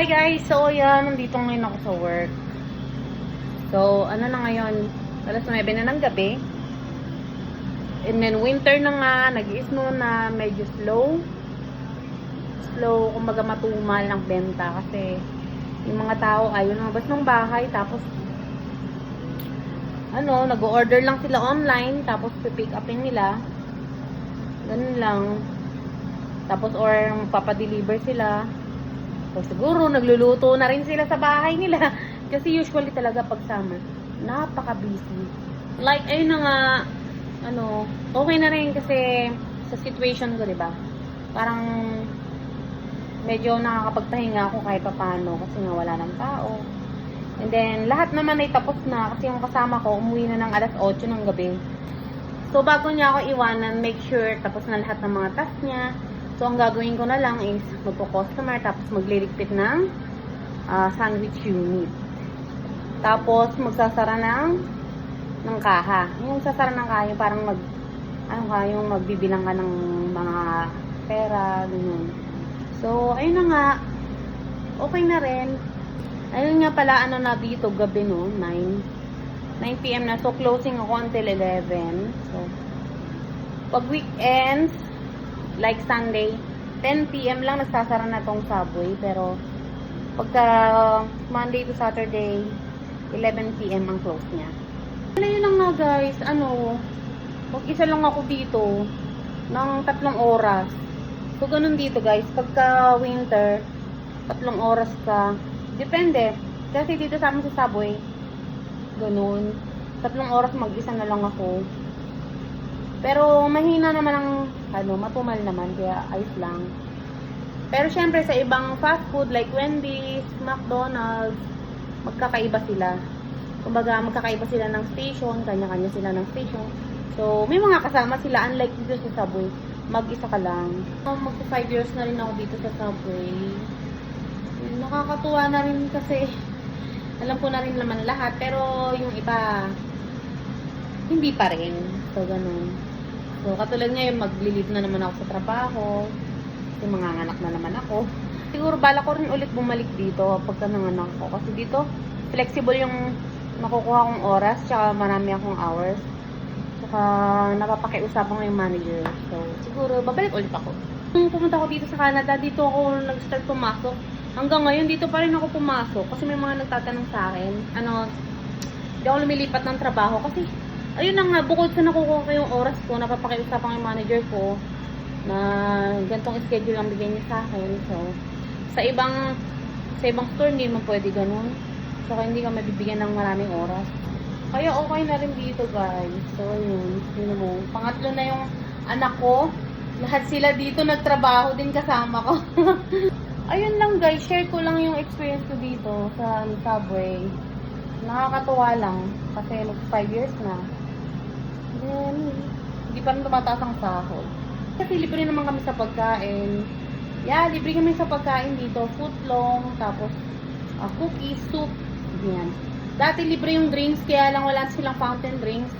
Hi guys! So, yan. Nandito ngayon ako sa work. So, ano na ngayon? Alas 9 na ng gabi. And then, winter na nga. Nag-snow na. Medyo slow. Slow. Kumbaga matumal ng benta. Kasi, yung mga tao ayaw lumabas ng bahay. Tapos, ano, nag-order lang sila online. Tapos, pick upin nila. Ganun lang. Tapos, or papadeliver sila. So, siguro, nagluluto na rin sila sa bahay nila. Kasi usually talaga pag summer, napaka-busy. Like, ayun na nga, ano, okay na rin kasi sa situation ko, di ba? Parang, medyo nakakapagpahinga ako kahit pa paano kasi nga wala ng tao. And then, lahat naman ay tapos na kasi yung kasama ko, umuwi na ng alas 8 ng gabi. So, bago niya ako iwanan, make sure tapos na lahat ng mga task niya. So, ang gagawin ko na lang is magpo-customer tapos magliligpit ng ah, sandwich unit. Tapos, magsasara ng ng kaha. Yung sasara ng kaha, yung parang mag ano ka, yung magbibilang ka ng mga pera, ganun. So, ayun na nga. Okay na rin. Ayun nga pala, ano na dito, gabi no, 9. 9 p.m. na. So, closing ako until 11. So, pag weekends, like Sunday, 10 p.m. lang nagsasara na tong subway. Pero, pagka Monday to Saturday, 11 p.m. ang close niya. Ano lang nga guys, ano, mag-isa lang ako dito ng tatlong oras. So, ganun dito guys, pagka winter, tatlong oras ka, depende. Kasi dito sa amin sa subway, ganun, tatlong oras mag-isa na lang ako. Pero mahina naman ang ano, matumal naman kaya ayos lang. Pero syempre sa ibang fast food like Wendy's, McDonald's, magkakaiba sila. Kumbaga magkakaiba sila ng station, kanya-kanya sila ng station. So may mga kasama sila unlike dito sa Subway, mag-isa ka lang. Magpo 5 years na rin ako dito sa Subway. Nakakatuwa na rin kasi alam ko na rin naman lahat pero yung iba hindi pa rin. So ganun. So, katulad ngayon, magli-leave na naman ako sa trabaho. Kasi manganganak na naman ako. Siguro, bala ko rin ulit bumalik dito pagka nanganak ko. Kasi dito, flexible yung nakukuha kong oras, tsaka marami akong hours. Tsaka, napapakiusapan ko yung manager. So, siguro, babalik ulit ako. Nung pumunta ako dito sa Canada, dito ako nag-start pumasok. Hanggang ngayon, dito pa rin ako pumasok. Kasi may mga nagtatanong sa akin, ano, hindi ako lumilipat ng trabaho. Kasi, ayun na nga, bukod sa nakukuha ko yung oras ko, napapakiusapan yung manager ko na gantong schedule ang bigay niya sa akin. So, sa ibang sa ibang store hindi mo pwede ganun. So, hindi ka mabibigyan ng maraming oras. Kaya okay na rin dito, guys. So, yun. Yun mo. Pangatlo na yung anak ko. Lahat sila dito nagtrabaho din kasama ko. Ayun lang, guys. Share ko lang yung experience ko dito sa subway. Nakakatuwa lang. Kasi mag 5 years na. Then, hindi pa rin tumataas ang sahod. Kasi libre naman kami sa pagkain. Yeah, libre kami sa pagkain dito. Footlong, tapos ah, cookies, soup. Yan. Dati libre yung drinks, kaya lang wala silang fountain drinks.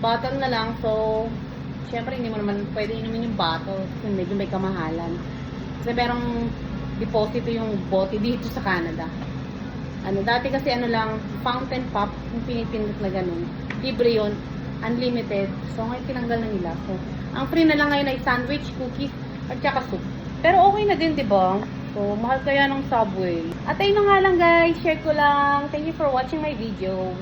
Bottle na lang, so syempre hindi mo naman pwede inumin yung bottle kasi medyo may kamahalan. Kasi merong deposito yung bote dito sa Canada. Ano, dati kasi ano lang, fountain pop, yung pinipindot na ganun. Libre yun, unlimited. So, ngayon tinanggal na nila. So, ang free na lang ngayon ay sandwich, cookies, at saka soup. Pero okay na din, di ba? So, mahal kaya ng Subway. At ayun na nga lang guys, share ko lang. Thank you for watching my videos.